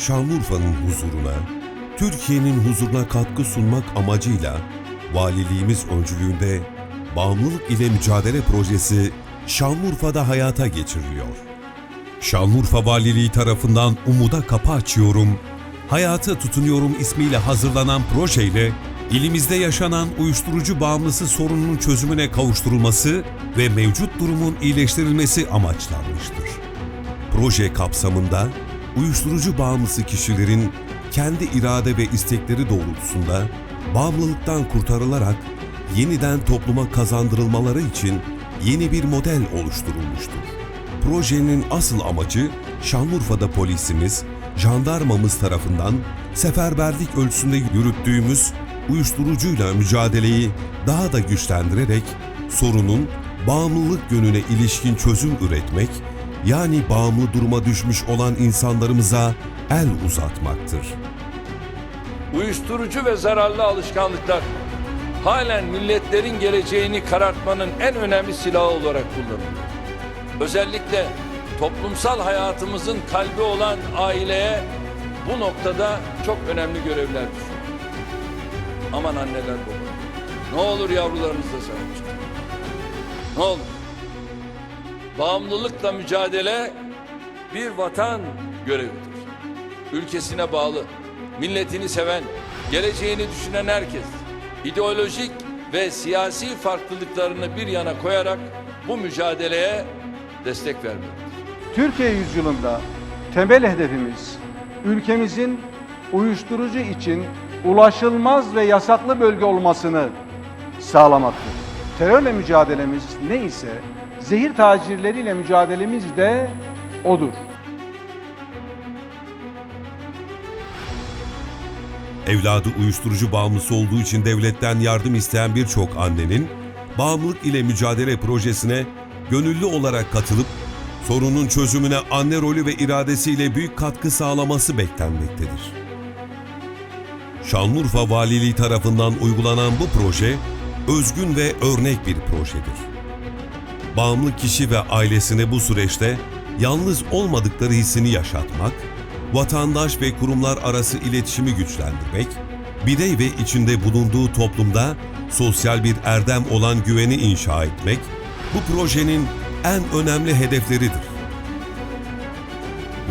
Şanlıurfa'nın huzuruna, Türkiye'nin huzuruna katkı sunmak amacıyla valiliğimiz öncülüğünde bağımlılık ile mücadele projesi Şanlıurfa'da hayata geçiriliyor. Şanlıurfa Valiliği tarafından Umuda Kapı Açıyorum, Hayata Tutunuyorum ismiyle hazırlanan projeyle ilimizde yaşanan uyuşturucu bağımlısı sorununun çözümüne kavuşturulması ve mevcut durumun iyileştirilmesi amaçlanmıştır. Proje kapsamında uyuşturucu bağımlısı kişilerin kendi irade ve istekleri doğrultusunda bağımlılıktan kurtarılarak yeniden topluma kazandırılmaları için yeni bir model oluşturulmuştur. Projenin asıl amacı Şanlıurfa'da polisimiz, jandarmamız tarafından seferberlik ölçüsünde yürüttüğümüz uyuşturucuyla mücadeleyi daha da güçlendirerek sorunun bağımlılık yönüne ilişkin çözüm üretmek, yani bağımlı duruma düşmüş olan insanlarımıza el uzatmaktır. Uyuşturucu ve zararlı alışkanlıklar halen milletlerin geleceğini karartmanın en önemli silahı olarak kullanılıyor. Özellikle toplumsal hayatımızın kalbi olan aileye bu noktada çok önemli görevler düşüyor. Aman anneler babalar. Ne olur yavrularınızla sahip çıkın. Ne olur. Bağımlılıkla mücadele bir vatan görevidir. Ülkesine bağlı, milletini seven, geleceğini düşünen herkes ideolojik ve siyasi farklılıklarını bir yana koyarak bu mücadeleye destek vermelidir. Türkiye yüzyılında temel hedefimiz ülkemizin uyuşturucu için ulaşılmaz ve yasaklı bölge olmasını sağlamaktır. Terörle mücadelemiz ne ise zehir tacirleriyle mücadelemiz de odur. Evladı uyuşturucu bağımlısı olduğu için devletten yardım isteyen birçok annenin bağımlılık ile mücadele projesine gönüllü olarak katılıp sorunun çözümüne anne rolü ve iradesiyle büyük katkı sağlaması beklenmektedir. Şanlıurfa Valiliği tarafından uygulanan bu proje özgün ve örnek bir projedir. Bağımlı kişi ve ailesine bu süreçte yalnız olmadıkları hissini yaşatmak, vatandaş ve kurumlar arası iletişimi güçlendirmek, birey ve içinde bulunduğu toplumda sosyal bir erdem olan güveni inşa etmek, bu projenin en önemli hedefleridir.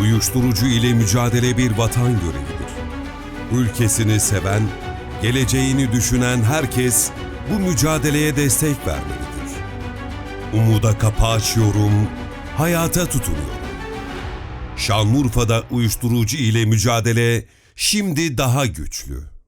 Uyuşturucu ile mücadele bir vatan görevidir. Ülkesini seven, geleceğini düşünen herkes bu mücadeleye destek vermelidir. Umuda kapı açıyorum, hayata tutunuyorum. Şanlıurfa'da uyuşturucu ile mücadele şimdi daha güçlü.